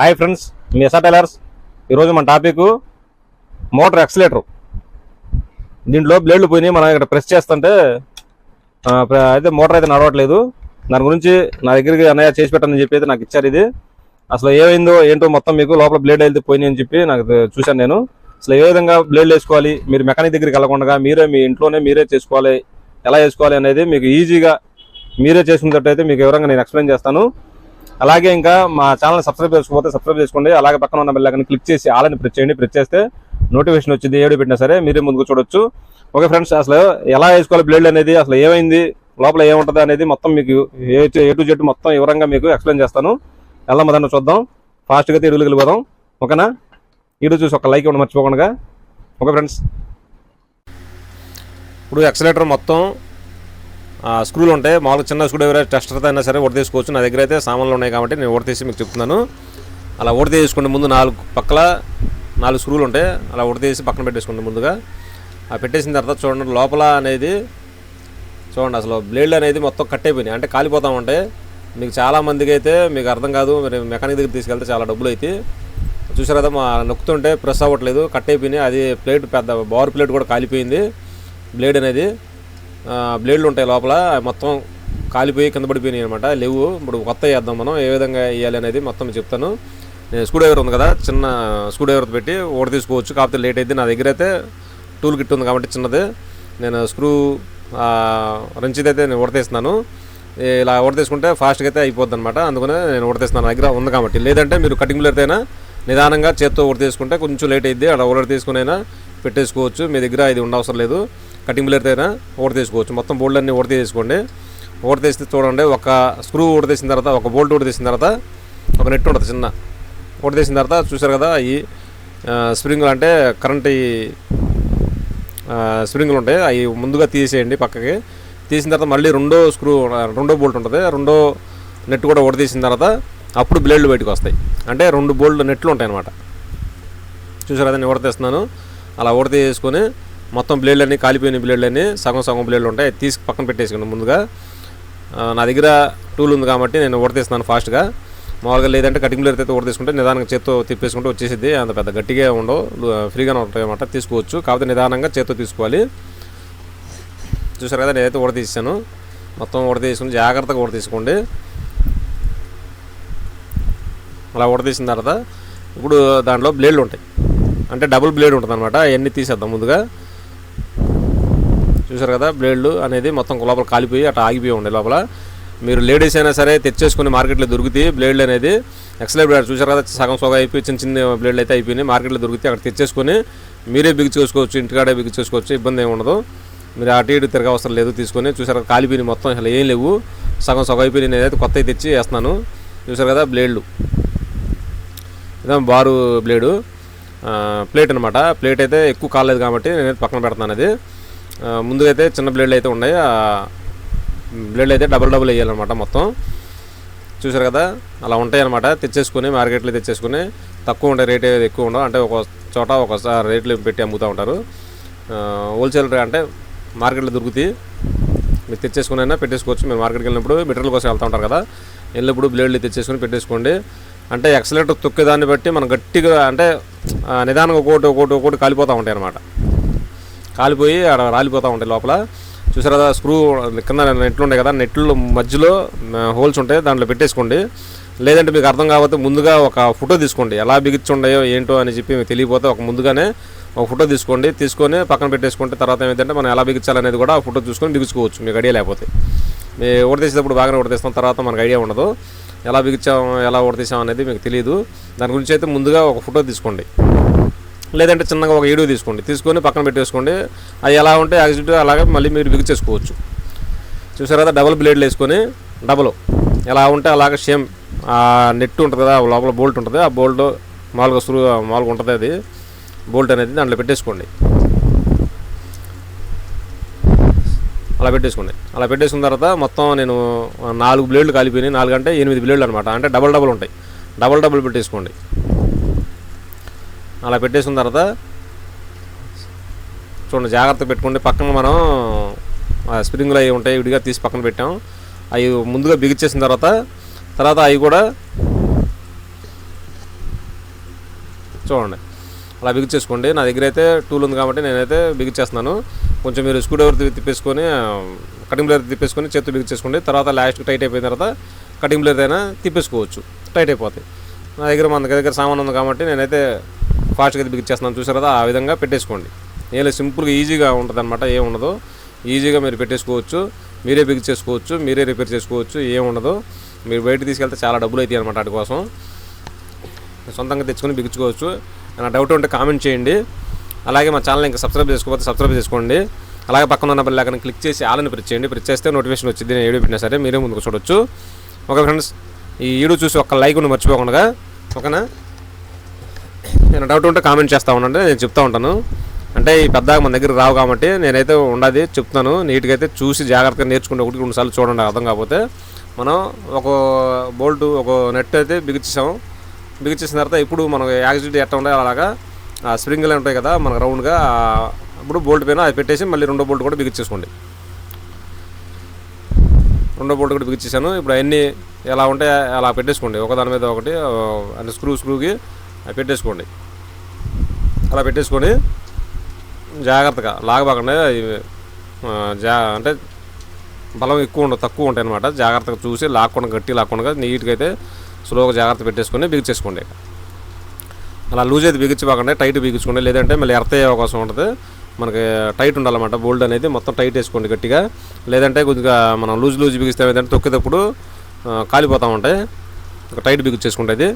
Hi friends మీ SR tailors ఈరోజు మన టాపిక్ మోటార్ ఎక్సలేటర్ దీంట్లో బ్లేడ్లు పోయినాయి మనం ఇక్కడ ప్రెస్ చేస్తుంటే అయితే మోటార్ అయితే నడవట్లేదు. దాని గురించి నా దగ్గరికి అన్నయ్య చేసి పెట్టని చెప్పి అయితే నాకు ఇచ్చారు ఇది. అసలు ఏమైందో ఏంటో మొత్తం మీకు లోపల బ్లేడ్ అయితే పోయినాయి అని చెప్పి నాకు చూశాను నేను. అసలు ఏ విధంగా బ్లేడ్లు వేసుకోవాలి మీరు మెకానిక్ దగ్గరికి వెళ్ళకుండా మీరే మీ ఇంట్లోనే మీరే చేసుకోవాలి ఎలా వేసుకోవాలి అనేది మీకు ఈజీగా మీరే చేసుకున్నట్టయితే మీకు వివరంగా నేను ఎక్స్ప్లెయిన్ చేస్తాను. అలాగే ఇంకా మా ఛానల్ సబ్స్క్రైబ్ చేసుకోకపోతే సబ్స్క్రైబ్ చేసుకోండి. అలాగే పక్కన ఉన్న బెల్ క్లిక్ చేసి ఆలని ప్రెస్ చేయండి. ప్రెస్ చేస్తే నోటిఫికేషన్ వచ్చింది. ఏడు పెట్టినా సరే మీరే ముందుకు చూడొచ్చు. ఓకే ఫ్రెండ్స్ అసలు ఎలా వేసుకోవాలి బ్లేడ్ అనేది అసలు ఏమైంది లోపల ఏముంటుంది అనేది మొత్తం మీకు ఏ ఏ టు జెడ్ మొత్తం వివరంగా మీకు ఎక్స్ప్లెయిన్ చేస్తాను. వెళ్దాం దాన్ని చూద్దాం. ఫాస్ట్గా అయితే వెళ్ళిపోదాం. ఓకేనా? ఇడు చూసి ఒక లైక్ ఇవ్వడం మర్చిపోకుండా. ఓకే ఫ్రెండ్స్ ఇప్పుడు ఎక్సలేటర్ మొత్తం స్క్రూలు ఉంటాయి. మామూలుగా చిన్న స్క్రూ డ్రైవర్ టెస్టర్తో అయినా సరే ఓడ తీసుకోవచ్చు. నా దగ్గర అయితే సామాన్లు ఉన్నాయి కాబట్టి నేను ఓడ తీసి మీకు చెప్తున్నాను. అలా ఓడ ముందు నాలుగు పక్కల నాలుగు స్క్రూలు ఉంటాయి. అలా ఓడ తీసి పక్కన పెట్టేసుకోండి ముందుగా. ఆ పెట్టేసిన తర్వాత చూడండి లోపల అనేది చూడండి అసలు బ్లేడ్లు అనేది మొత్తం కట్ అయిపోయినాయి. అంటే కాలిపోతూ ఉంటాయి. మీకు చాలా మందికి అయితే మీకు అర్థం కాదు. మరి మెకానిక్ దగ్గర తీసుకెళ్తే చాలా డబ్బులు అయితే చూసారు కదా మా నొక్కుతుంటే ప్రెస్ అవ్వట్లేదు. కట్ అయిపోయినాయి. అది ప్లేట్ పెద్ద బవర్ ప్లేట్ కూడా కాలిపోయింది. బ్లేడ్ అనేది బ్లేడ్లు ఉంటాయి లోపల మొత్తం కాలిపోయి కింద పడిపోయినాయి అనమాట లేవు. ఇప్పుడు కొత్త వేద్దాం మనం. ఏ విధంగా వేయాలి అనేది మొత్తం చెప్తాను. నేను స్క్రూ డ్రైవర్ ఉంది కదా చిన్న స్క్రూ డ్రైవర్ పెట్టి ఓడ తీసుకోవచ్చు. కాకపోతే లేట్ అయితే నా దగ్గర అయితే టూల్ కిట్ ఉంది కాబట్టి చిన్నది. నేను స్క్రూ రంచిది అయితే నేను ఉడతీస్తున్నాను ఇలా ఉడతీసుకుంటే ఫాస్ట్గా అయితే అయిపోద్ది అనమాట అందుకనే నేను ఉడతీస్తున్నాను నా దగ్గర ఉంది కాబట్టి. లేదంటే మీరు కటింగ్ బ్లేడ్ నిదానంగా చేత్తో ఉడతీసుకుంటే కొంచెం లేట్ అయింది అలా ఓడ తీసుకునైనా పెట్టేసుకోవచ్చు. మీ దగ్గర ఇది ఉండవసరం లేదు. కటింగ్ బ్లేడ్ అయినా ఓడతేసుకోవచ్చు మొత్తం బోల్డ్ అన్ని ఓడ తీసుకోండి. చూడండి ఒక స్క్రూ ఓడ తర్వాత ఒక బోల్ట్ ఓడ తర్వాత ఒక నెట్ ఉంటుంది చిన్న. ఓడతీసిన తర్వాత చూసారు కదా ఈ స్ప్రింగ్లు అంటే కరెంట్ ఈ స్ప్రింగ్లు ఉంటాయి. అవి ముందుగా తీసేయండి పక్కకి. తీసిన తర్వాత మళ్ళీ రెండో స్క్రూ రెండో బోల్ట్ ఉంటుంది. రెండో నెట్ కూడా ఓడదీసిన తర్వాత అప్పుడు బ్లేడ్లు బయటకు వస్తాయి. అంటే రెండు బోల్డ్ నెట్లు ఉంటాయి అన్నమాట చూసారు అదే నేను ఓడతీస్తున్నాను అలా ఓడతీసుకొని మొత్తం బ్లేడ్లన్నీ కాలిపోయిన బ్లేడ్లన్నీ సగం సగం బ్లేడ్లు ఉంటాయి. తీసి పక్కన పెట్టేసుకున్నాను ముందుగా. నా దగ్గర టూల్ ఉంది కాబట్టి నేను ఉడతీస్తున్నాను ఫాస్ట్గా. మామూలుగా లేదంటే కటింగ్ బ్లేడ్ అయితే ఉడతీసుకుంటే నిదానంగా చేత్తో తిప్పేసుకుంటే వచ్చేసింది అంత పెద్ద గట్టిగా ఉండవు. ఫ్రీగానే ఉంటాయి అన్నమాట తీసుకోవచ్చు. కాకపోతే నిదానంగా చేత్తో తీసుకోవాలి. చూసారు కదా నేనైతే ఉడతీసాను మొత్తం ఉడతీసుకుని జాగ్రత్తగా ఉడతీసుకోండి. అలా ఉడతీసిన తర్వాత ఇప్పుడు దాంట్లో బ్లేడ్లు ఉంటాయి. అంటే డబుల్ బ్లేడ్ ఉంటుంది అనమాట అవన్నీ తీసేద్దాం ముందుగా. చూసారు కదా బ్లేడ్లు అనేది మొత్తం లోపల కాలిపోయి అట్లా ఆగిపోయి ఉండే లోపల. మీరు లేడీస్ అయినా సరే తెచ్చేసుకుని మార్కెట్లో దొరుకుతాయి బ్లేడ్లు అనేది ఎక్సలెంట్ బ్లేడ్ చూసారు కదా సగం సగం అయిపోయి చిన్న చిన్న బ్లేడ్లు అయితే అయిపోయినాయి. మార్కెట్లో దొరికితే అక్కడ తెచ్చేసుకొని మీరే బిగించుకోవచ్చు ఇంటికాడే బిగించేసుకోవచ్చు ఇబ్బంది ఏమి ఉండదు. మీరు అటు ఇటు తిరగ అవసరం లేదు తీసుకొని చూసారు కదా కాలిపోయినాయి మొత్తం అసలు ఏం లేవు. సగం సగం అయిపోయినాయి నేనైతే కొత్త తెచ్చి వేస్తున్నాను. చూసారు కదా బ్లేడ్లు. ఇదే బారు బ్లేడు. ప్లేట్ అనమాట ప్లేట్ అయితే ఎక్కువ కాలేదు కాబట్టి నేను పక్కన పెడతాను అది. ముందుగా అయితే చిన్న బ్లేడ్లు అయితే ఉన్నాయి. ఆ బ్లేడ్లు అయితే డబుల్ డబుల్ వేయాలన్నమాట మొత్తం. చూసారు కదా? అలా ఉంటాయి అనమాట తెచ్చేసుకుని మార్కెట్లో తెచ్చేసుకుని తక్కువ ఉంటాయి రేట్ ఏది ఎక్కువ ఉండవు. అంటే ఒక చోట ఒకసారి రేట్లు పెట్టి అమ్ముతూ ఉంటారు. హోల్సేల్ అంటే మార్కెట్లో దొరుకుతాయి. మీరు తెచ్చేసుకునైనా పెట్టేసుకోవచ్చు. మీరు మార్కెట్కి వెళ్ళినప్పుడు మెటీరియల్ కోసం వెళ్తూ ఉంటారు కదా? వెళ్ళినప్పుడు బ్లేడ్లు తెచ్చేసుకుని పెట్టేసుకోండి. అంటే ఎక్సలేటర్ తొక్కేదాన్ని బట్టి మనం గట్టిగా అంటే నిదానంగా ఒకటి ఒకటి ఒకటి కాలిపోతూ ఉంటాయి అన్నమాట కాలిపోయి ఆడ రాలిపోతూ ఉంటాయి లోపల. చూసారా కదా స్క్రూ కింద నెట్లు ఉంటాయి కదా నెట్లు మధ్యలో హోల్స్ ఉంటాయి దాంట్లో పెట్టేసుకోండి. లేదంటే మీకు అర్థం కాకపోతే ముందుగా ఒక ఫోటో తీసుకోండి. ఎలా బిగించుండయో ఏంటో అని చెప్పి మీకు తెలియపోతే ఒక ముందుగానే ఒక ఫోటో తీసుకోండి. తీసుకొని పక్కన పెట్టేసుకుంటే తర్వాత ఏమైందంటే మనం ఎలా బిగించాలనేది కూడా ఆ ఫోటో చూసుకొని బిగించుకోవచ్చు. మీకు ఐడియా లేకపోతే. మీ ఓడతీసేటప్పుడు బాగానే ఓడతీస్తాం తర్వాత మనకు ఐడియా ఉండదు. ఎలా బిగించాం ఎలా ఓడతీసాం అనేది మీకు తెలియదు దాని గురించి అయితే ముందుగా ఒక ఫోటో తీసుకోండి. లేదంటే చిన్నగా ఒక వీడియో తీసుకోండి. తీసుకొని పక్కన పెట్టేసుకోండి. అది ఎలా ఉంటే యాక్సిడెంట్ అలాగే మళ్ళీ మీరు బిగించేసుకోవచ్చు. చూసారు కదా? డబుల్ బ్లేడ్లు వేసుకొని డబుల్ ఎలా ఉంటే అలాగే సేమ్ ఆ నెట్ ఉంటుంది కదా? లోపల బోల్ట్ ఉంటుంది. ఆ బోల్ట్ మామూలుగా స్క్రూ మామూలుగా ఉంటుంది అది. బోల్ట్ అనేది దాంట్లో పెట్టేసుకోండి. అలా పెట్టేసుకోండి. అలా పెట్టేసుకున్న తర్వాత మొత్తం నేను నాలుగు బ్లేడ్లు కాలిపోయినాయి. నాలుగు అంటే ఎనిమిది బ్లేడ్లు అనమాట అంటే డబల్ డబుల్ ఉంటాయి. డబల్ డబుల్ పెట్టేసుకోండి. అలా పెట్టేసిన తర్వాత చూడండి జాగ్రత్త పెట్టుకోండి. పక్కన మనం ఆ స్ప్రింగ్లు అవి ఉంటాయి విడిగా తీసి పక్కన పెట్టాం. అవి ముందుగా బిగించేసిన తర్వాత తర్వాత అవి కూడా చూడండి. అలా బిగించేసుకోండి నా దగ్గర అయితే టూల్ ఉంది కాబట్టి నేనైతే బిగించేస్తున్నాను కొంచెం మీరు స్క్రూ డ్రైవర్ తిప్పేసుకొని కటింగ్ బ్లేర్ తిప్పేసుకొని చేతితో బిగించేసుకోండి తర్వాత లాస్ట్ టైట్ అయిపోయిన తర్వాత కటింగ్ బ్లేర్ అయినా తిప్పేసుకోవచ్చు. టైట్ అయిపోతాయి. నా దగ్గర మన దగ్గర సామాన్ ఉంది కాబట్టి నేనైతే ఫాస్ట్గా అయితే బిగించేస్తున్నాను చూసారు కదా? ఆ విధంగా పెట్టేసుకోండి. ఏం సింపుల్గా ఈజీగా ఉంటుంది అనమాట ఏముండదు ఈజీగా మీరు పెట్టేసుకోవచ్చు మీరే బిగించేసుకోవచ్చు మీరే రిపేర్ చేసుకోవచ్చు ఏముండదు మీరు బయట తీసుకెళ్తే చాలా డబ్బులు అవుతాయి అనమాట వాటి కోసం. సొంతంగా తెచ్చుకొని బిగించుకోవచ్చు. నా డౌట్ ఉంటే కామెంట్ చేయండి. అలాగే మా ఛానల్ ఇంకా సబ్స్క్రైబ్ చేసుకోకపోతే సబ్స్క్రైబ్ చేసుకోండి. అలాగే పక్కన ఉన్న బెల్ లేకుండా క్లిక్ చేసి ఆలని ప్రెస్ చేయండి. ప్రెస్ చేస్తే నోటిఫికేషన్ వచ్చింది నేను వీడియో పెట్టినా సరే మీరే ముందుకు చూడొచ్చు. ఓకే ఫ్రెండ్స్ ఈ వీడియో చూసి ఒక్క లైక్ ఉండి మర్చిపోకుండా ఓకేనా? నేను డౌట్ ఉంటే కామెంట్ చేస్తూ ఉండండి నేను చెప్తా ఉంటాను. అంటే ఈ పెద్దగా మన దగ్గర రావు కాబట్టి నేనైతే ఉండదు చెప్తాను నీట్గా అయితే చూసి జాగ్రత్తగా నేర్చుకుంటే ఒకటి రెండు సార్లు చూడండి అర్థం కాకపోతే. మనం ఒక బోల్ట్ ఒక నెట్ అయితే బిగించాము బిగించేసిన తర్వాత ఇప్పుడు మనం యాక్సిడెంట్ ఎట్లా ఉండాలి అలాగా ఆ స్ప్రింగ్లు ఉంటాయి కదా మనకు రౌండ్గా ఇప్పుడు బోల్ట్ పైన అది పెట్టేసి మళ్ళీ రెండో బోల్ట్ కూడా బిగించేసుకోండి రెండో బోల్ట్ కూడా బిగించేసాను ఇప్పుడు అన్నీ ఎలా ఉంటే అలా పెట్టేసుకోండి. ఒకదాని మీద ఒకటి అంటే స్క్రూ స్క్రూకి అవి పెట్టేసుకోండి. అలా పెట్టేసుకొని జాగ్రత్తగా లాగబాకుండా. జా అంటే బలం ఎక్కువ ఉండదు తక్కువ ఉంటాయి అనమాట జాగ్రత్తగా చూసి లాక్కుండా గట్టి లాక్కుండా. నీట్గా అయితే స్లోగా జాగ్రత్త పెట్టేసుకొని బిగించేసుకోండి. అలా లూజ్ అయితే బిగించుకోకండి టైట్ బిగించుకోండి. లేదంటే మళ్ళీ ఎర్త అయ్యే అవకాశం ఉంటుంది. మనకి టైట్ ఉండాలన్నమాట. బోల్డ్ అనేది మొత్తం టైట్ వేసుకోండి గట్టిగా. లేదంటే కొద్దిగా మనం లూజ్ లూజ్ బిగిస్తే ఏదంటే తొక్కేటప్పుడు కాలిపోతూ ఉంటాయి. టైట్ బిగించేసుకుంటుంది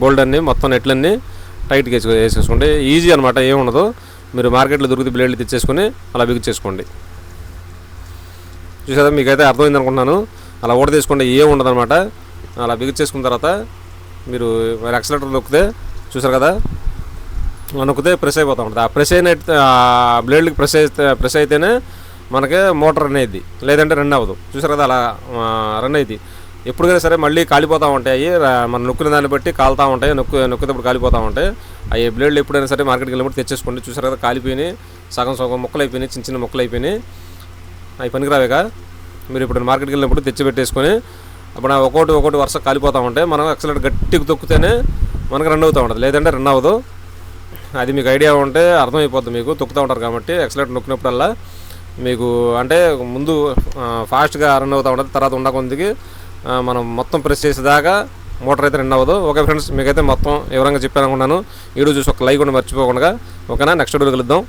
బోల్డ్ అన్నీ మొత్తం నెట్లన్నీ టైట్గా వేసుకో వేసేసుకోండి. ఈజీ అనమాట ఏముండదు మీరు మార్కెట్లో దొరికితే బ్లేడ్లు తెచ్చేసుకొని అలా బిగించేసుకోండి చూసారా మీకైతే అర్థమైంది అనుకుంటున్నాను. అలా ఓడ తీసుకోండి ఏం ఉండదన్నమాట. అలా బిగించేసుకున్న తర్వాత మీరు మరి ఎక్సలేటర్ నొక్కితే చూసారు కదా నొక్కితే ప్రెస్ అయిపోతూ ఉంటుంది. ఆ ప్రెస్ అయిన ఆ బ్లేడ్కి ప్రెస్ అయితే ప్రెస్ అయితేనే మనకి మోటార్ రన్ అయ్యిద్ది లేదంటే రన్ అవ్వదు. చూసారు కదా అలా రన్ అయ్యిద్ది ఎప్పుడైనా సరే మళ్ళీ కాలిపోతూ ఉంటాయి. మన మనం నొక్కిన దాన్ని బట్టి కాలుతూ ఉంటాయి. నొక్కు నొక్కేటప్పుడు కాలిపోతూ ఉంటాయి. అవి బ్లేడ్లు ఎప్పుడైనా సరే మార్కెట్కి వెళ్ళినప్పుడు తెచ్చేసుకోండి. చూసారు కదా కాలిపోయినాయి. సగం సగం మొక్కలు అయిపోయినాయి. చిన్న చిన్న ముక్కలు అయిపోయినాయి. అవి పనికిరావేగా మీరు ఇప్పుడు మార్కెట్కి వెళ్ళినప్పుడు తెచ్చి పెట్టేసుకొని అప్పుడు ఒకటి ఒక్కొక్కటి వరుస కాలిపోతూ ఉంటాయి. మనం అక్సలెట్ గట్టిగా తొక్కితేనే మనకు రన్ అవుతూ ఉంటుంది. లేదంటే రన్ అవ్వదు. అది మీకు ఐడియా ఉంటే అర్థమైపోద్ది మీకు. తొక్కుతూ ఉంటారు కాబట్టి ఎక్సలెట్ నొక్కినప్పుడల్లా మీకు అంటే ముందు ఫాస్ట్గా రన్ అవుతూ ఉంటుంది. తర్వాత ఉండకొందికి మనం మొత్తం ప్రెస్ చేసేదాకా మోటార్ అయితే రన్ అవ్వదు. ఓకే ఫ్రెండ్స్ మీకైతే మొత్తం వివరంగా చెప్పాను అనుకున్నాను చూసి ఒక లైక్ కూడా మర్చిపోకుండా ఓకేనా? నెక్స్ట్ వీడియో కలుద్దాం.